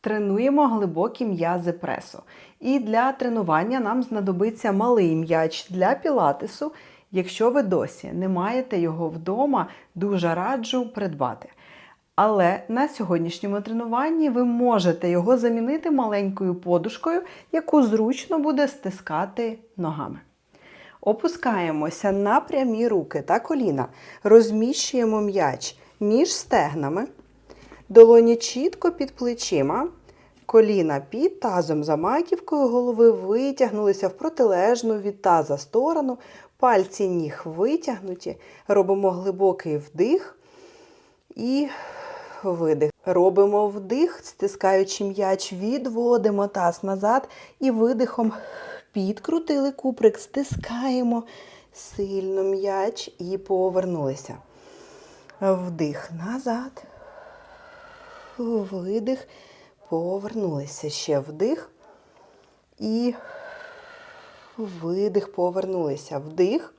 Тренуємо глибокі м'язи пресу. І для тренування нам знадобиться малий м'яч для пілатесу. Якщо ви досі не маєте його вдома, дуже раджу придбати. Але на сьогоднішньому тренуванні ви можете його замінити маленькою подушкою, яку зручно буде стискати ногами. Опускаємося на прямі руки та коліна, розміщуємо м'яч між стегнами, долоні чітко під плечима, коліна під тазом за маківкою голови витягнулися в протилежну від таза сторону, пальці ніг витягнуті, робимо глибокий вдих і видих. Робимо вдих, стискаючи м'яч, відводимо таз назад і видихом підкрутили куприк, стискаємо сильно м'яч і повернулися. Вдих назад. Видих. Повернулися. Ще вдих. І видих, повернулися. Вдих.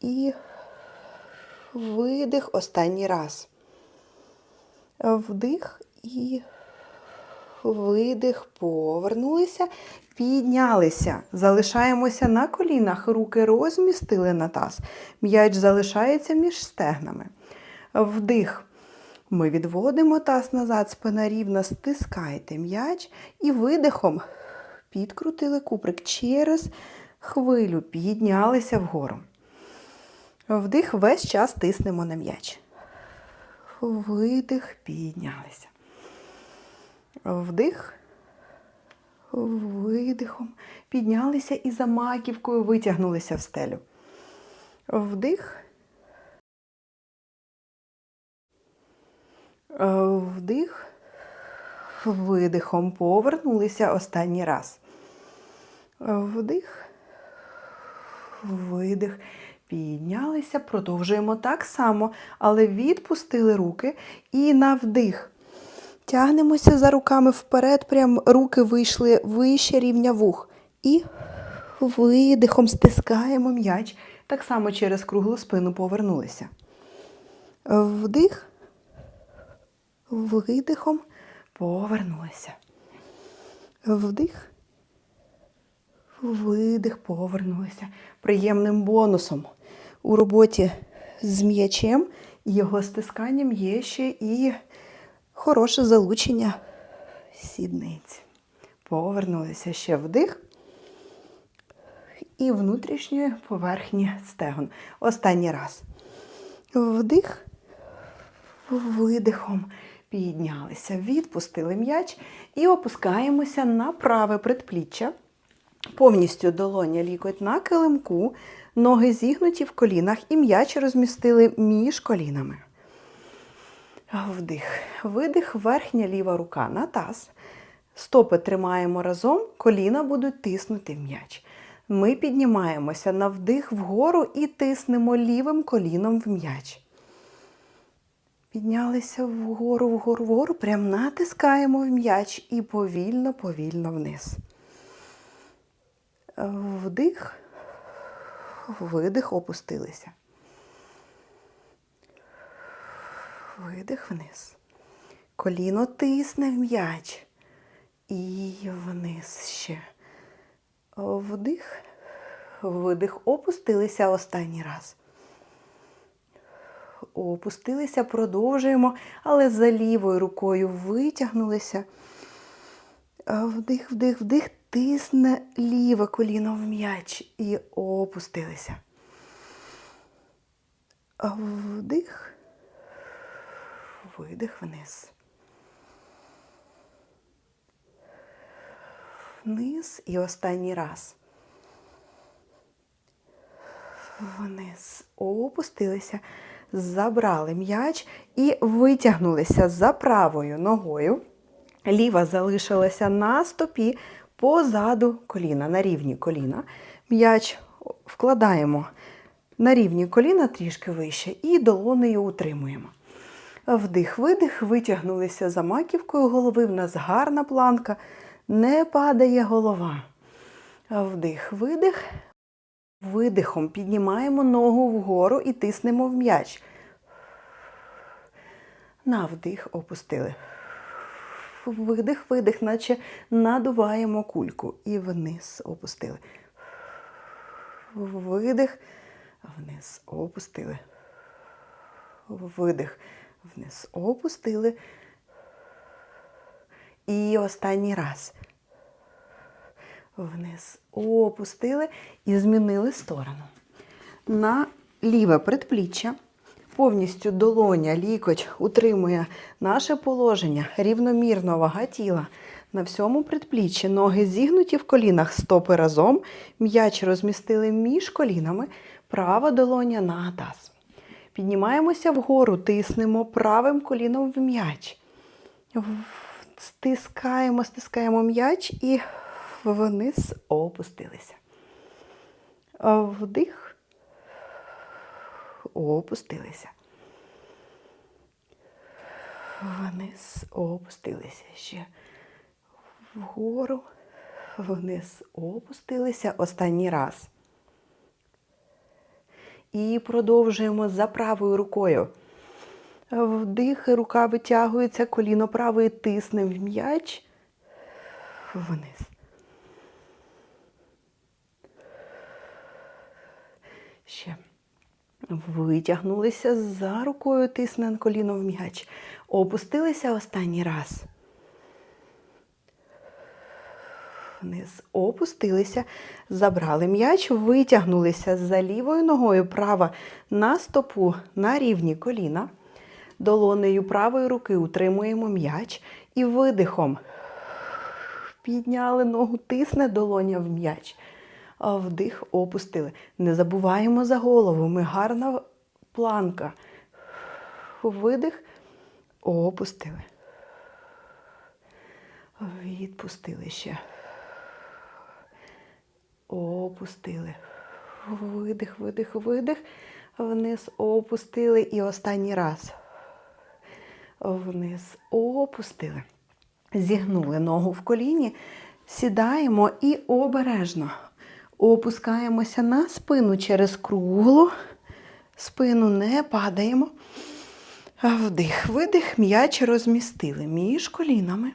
І видих останній раз. Вдих і видих, повернулися, піднялися. Залишаємося на колінах, руки розмістили на таз. М'яч залишається між стегнами. Вдих. Ми відводимо таз назад, спина рівна, стискайте м'яч і видихом підкрутили куприк через хвилю, піднялися вгору. Вдих весь час тиснемо на м'яч. Видих, піднялися. Вдих, видихом. Піднялися і за маківкою витягнулися в стелю. Вдих. Вдих. Видихом повернулися останній раз. Вдих. Видих. Піднялися, продовжуємо так само, але відпустили руки і на вдих. Тягнемося за руками вперед, прям руки вийшли вище рівня вух. І видихом стискаємо м'яч. Так само через круглу спину повернулися. Вдих, видихом повернулися. Вдих, видих, повернулися. Приємним бонусом у роботі з м'ячем і його стисканням є ще і хороше залучення сідниць. Повернулися ще вдих і внутрішньої поверхні стегон. Останній раз. Вдих, видихом піднялися, відпустили м'яч і опускаємося на праве предпліччя. Повністю долоня лікоть на килимку, ноги зігнуті в колінах і м'яч розмістили між колінами. Вдих, видих, верхня ліва рука на таз. Стопи тримаємо разом, коліна будуть тиснути в м'яч. Ми піднімаємося на вдих вгору і тиснемо лівим коліном в м'яч. Піднялися вгору, вгору, вгору, прям натискаємо в м'яч і повільно, повільно вниз. Вдих, видих, опустилися. Видих вниз. Коліно тисне в м'яч. І вниз ще. Вдих, видих, опустилися останній раз. Опустилися, продовжуємо, але за лівою рукою витягнулися. Вдих, вдих, вдих, тисне ліве коліно в м'яч і опустилися. Вдих, видих вниз. Вниз і останній раз. Вниз. Опустилися, забрали м'яч і витягнулися за правою ногою. Ліва залишилася на стопі позаду коліна, на рівні коліна. М'яч вкладаємо на рівні коліна трішки вище і долонею утримуємо. Вдих, видих, витягнулися за маківкою голови. В нас гарна планка, не падає голова. Вдих, видих. Видихом піднімаємо ногу вгору і тиснемо в м'яч. На вдих опустили. Видих, видих, наче надуваємо кульку. І вниз опустили. Видих, вниз опустили. Видих, вниз опустили. І останній раз. Вниз опустили і змінили сторону. На ліве предпліччя повністю долоня, лікоть утримує наше положення, рівномірно вага тіла. На всьому предпліччі ноги зігнуті в колінах, стопи разом, м'яч розмістили між колінами, права долоня на таз. Піднімаємося вгору, тиснемо правим коліном в м'яч. Стискаємо, стискаємо м'яч і вниз опустилися. Вдих. Опустилися. Вниз опустилися ще. Вгору. Вниз опустилися. Останній раз. І продовжуємо за правою рукою. Вдих, рука витягується, коліно правої тисне в м'яч. Вниз. Ще. Витягнулися за рукою, тисне коліно в м'яч. Опустилися останній раз. Вниз опустилися, забрали м'яч, витягнулися за лівою ногою права на стопу на рівні коліна. Долонею правої руки утримуємо м'яч і видихом підняли ногу, тисне долоня в м'яч. Вдих опустили. Не забуваємо за голову. Ми гарна планка. Видих, опустили. Відпустили ще. Опустили. Видих, видих, видих. Вниз опустили. І останній раз. Вниз опустили. Зігнули ногу в коліні, сідаємо і обережно опускаємося на спину через круглу. Спину не падаємо. Вдих, видих, м'яч розмістили між колінами.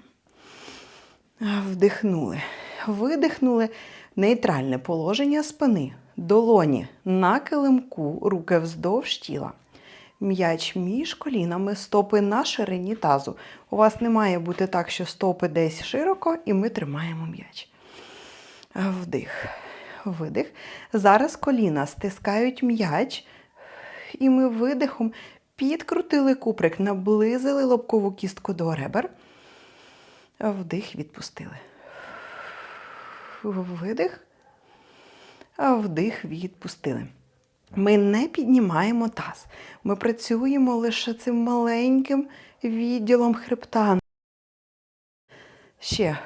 Вдихнули. Видихнули нейтральне положення спини. Долоні на килимку, руки вздовж тіла. М'яч між колінами, стопи на ширині тазу. У вас не має бути так, що стопи десь широко, і ми тримаємо м'яч. Вдих, видих. Зараз коліна стискають м'яч, і ми видихом підкрутили куприк, наблизили лобкову кістку до ребер. Вдих, відпустили. Видих. Вдих, відпустили. Ми не піднімаємо таз. Ми працюємо лише цим маленьким відділом хребта. Ще.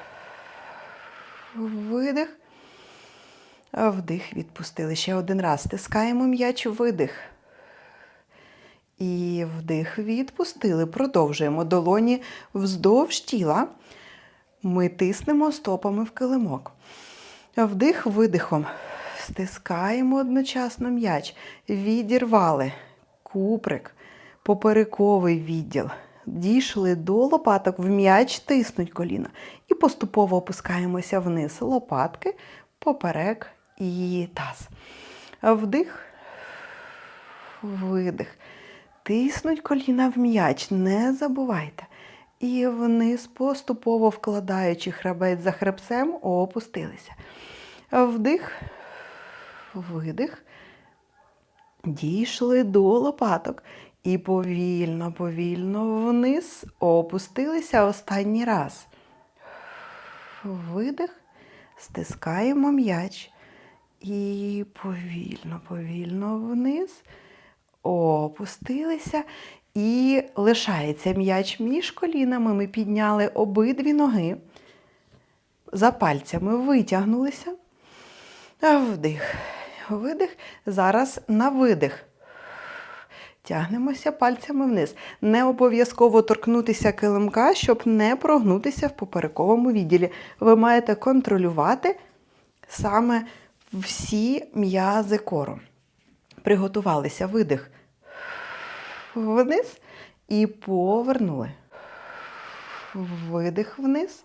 Видих. Вдих, відпустили. Ще один раз. Стискаємо м'яч, видих. І вдих, відпустили. Продовжуємо долоні вздовж тіла. Ми тиснемо стопами в килимок. Вдих, видихом. Стискаємо одночасно м'яч. Відірвали куприк, поперековий відділ. Дійшли до лопаток, в м'яч тиснуть коліна. І поступово опускаємося вниз. Лопатки, поперек і таз. Вдих, видих. Тиснуть коліна в м'яч, не забувайте. І вниз, поступово вкладаючи хребець за хребцем, опустилися. Вдих, видих. Дійшли до лопаток. І повільно, повільно вниз опустилися останній раз. Видих, стискаємо м'яч. І повільно, повільно вниз. Опустилися. І лишається м'яч між колінами. Ми підняли обидві ноги. За пальцями витягнулися. Вдих, видих. Зараз на видих. Тягнемося пальцями вниз. Не обов'язково торкнутися килимка, щоб не прогнутися в поперековому відділі. Ви маєте контролювати саме всі м'язи кору. Приготувалися видих вниз і повернули. Видих вниз.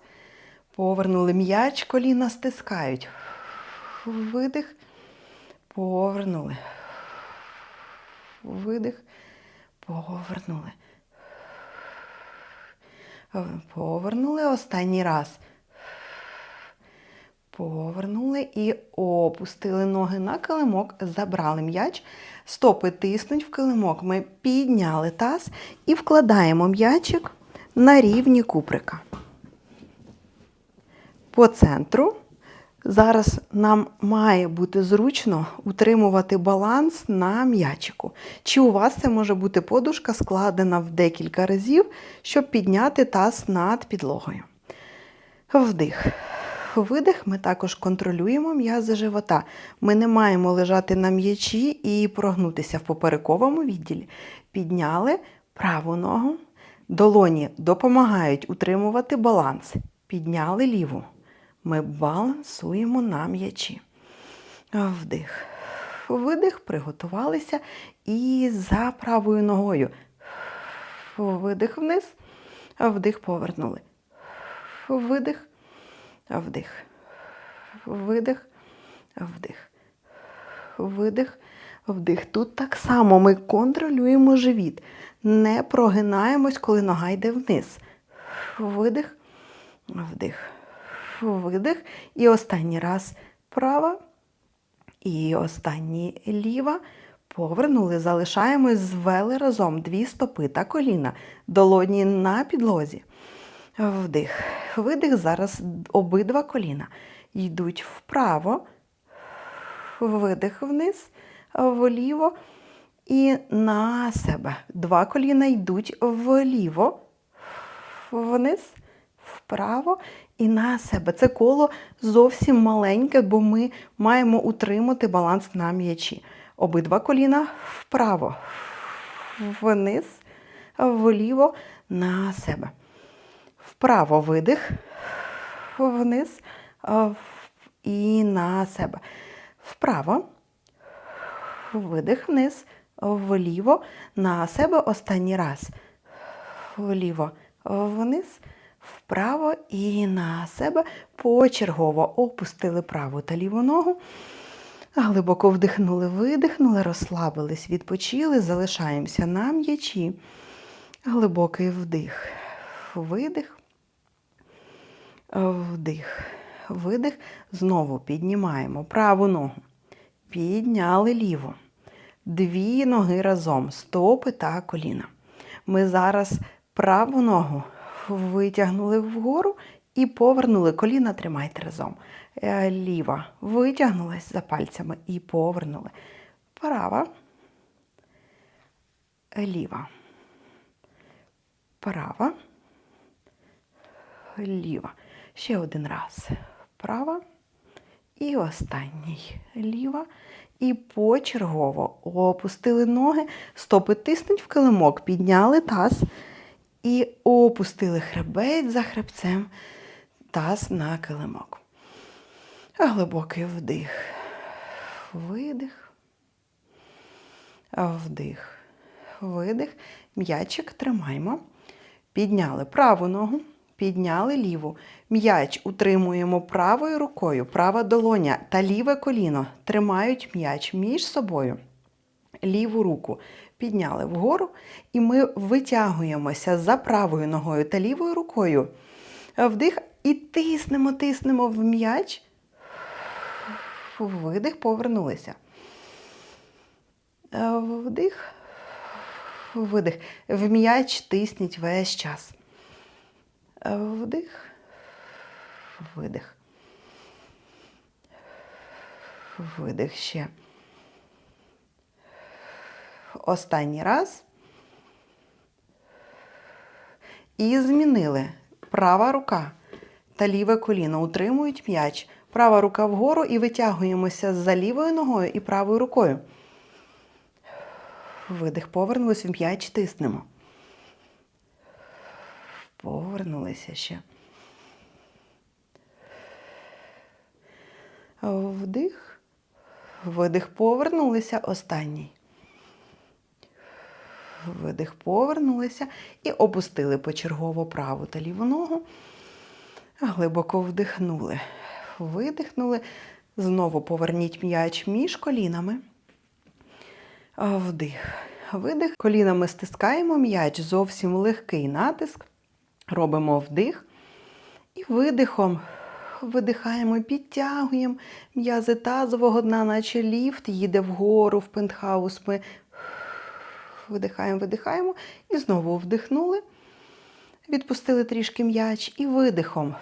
Повернули м'яч, коліна стискають. Видих. Повернули. Видих. Повернули. Повернули останній раз. Повернули і опустили ноги на килимок, забрали м'яч, стопи тиснуть в килимок. Ми підняли таз і вкладаємо м'ячик на рівні куприка. По центру. Зараз нам має бути зручно утримувати баланс на м'ячику. Чи у вас це може бути подушка складена в декілька разів, щоб підняти таз над підлогою. Вдих. Видих, ми також контролюємо м'язи живота. Ми не маємо лежати на м'ячі і прогнутися в поперековому відділі. Підняли праву ногу. Долоні допомагають утримувати баланс. Підняли ліву. Ми балансуємо на м'ячі. Вдих. Видих, приготувалися. І за правою ногою. Видих вниз. Вдих, повернули. Видих. Вдих. Видих. Вдих. Видих. Вдих. Тут так само ми контролюємо живіт. Не прогинаємось, коли нога йде вниз. Видих. Вдих. Видих. І останній раз права. І останній ліва. Повернули, залишаємось, звели разом дві стопи та коліна. Долоні на підлозі. Вдих. Видих. Зараз обидва коліна йдуть вправо. Видих вниз, вліво і на себе. Два коліна йдуть вліво, вниз, вправо і на себе. Це коло зовсім маленьке, бо ми маємо утримати баланс на м'ячі. Обидва коліна вправо, вниз, вліво, на себе. Вправо видих, вниз і на себе. Вправо, видих вниз, вліво, на себе останній раз. Вліво, вниз, вправо і на себе. Почергово опустили праву та ліву ногу. Глибоко вдихнули, видихнули, розслабились, відпочили, залишаємося на м'ячі. Глибокий вдих, видих, вдих, видих. Знову піднімаємо праву ногу. Підняли ліву. Дві ноги разом, стопи та коліна. Ми зараз праву ногу витягнули вгору і повернули. Коліна тримайте разом. Е, Ліва витягнулась за пальцями і повернули. Права, ліва. Права, ліва. Ще один раз. Права. І останній ліва. І почергово опустили ноги, стопи тиснуть в килимок, підняли таз і опустили хребець за хребцем, таз на килимок. Глибокий вдих, видих, вдих, видих. М'ячик тримаємо. Підняли праву ногу, підняли ліву. М'яч утримуємо правою рукою, права долоня та ліве коліно тримають м'яч між собою. Ліву руку підняли вгору, і ми витягуємося за правою ногою та лівою рукою. Вдих і тиснемо, тиснемо в м'яч. Видих, повернулися. Вдих, видих. В м'яч тисніть весь час. Вдих, видих. Видих ще. Останній раз. І змінили. Права рука та ліве коліно утримують м'яч. Права рука вгору і витягуємося за лівою ногою і правою рукою. Видих, повернулись в м'яч, тиснемо. Повернулися ще. Вдих. Видих, повернулися. Останній. видих, повернулися і опустили почергово праву та ліву ногу. Глибоко вдихнули, видихнули. Знову поверніть м'яч між колінами. Вдих, видих. Колінами стискаємо м'яч, зовсім легкий натиск. Робимо вдих. І видихом видихаємо, підтягуємо м'язи тазового дна, наче ліфт їде вгору в пентхаус. Ми видихаємо, видихаємо. І знову вдихнули. Відпустили трішки м'яч і видихом.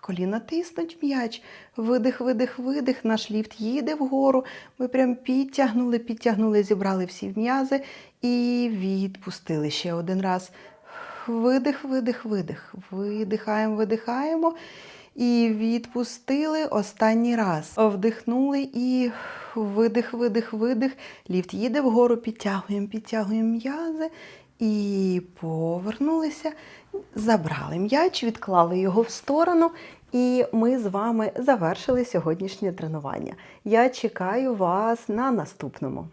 Коліна тиснуть м'яч. Видих, видих, видих. Наш ліфт їде вгору. Ми прям підтягнули, підтягнули, зібрали всі м'язи і відпустили ще один раз. Видих, видих, видих. Видихаємо, видихаємо. І відпустили останній раз. Вдихнули і видих, видих, видих. Ліфт їде вгору, підтягуємо, підтягуємо м'язи. І повернулися, забрали м'яч, відклали його в сторону, і ми з вами завершили сьогоднішнє тренування. Я чекаю вас на наступному.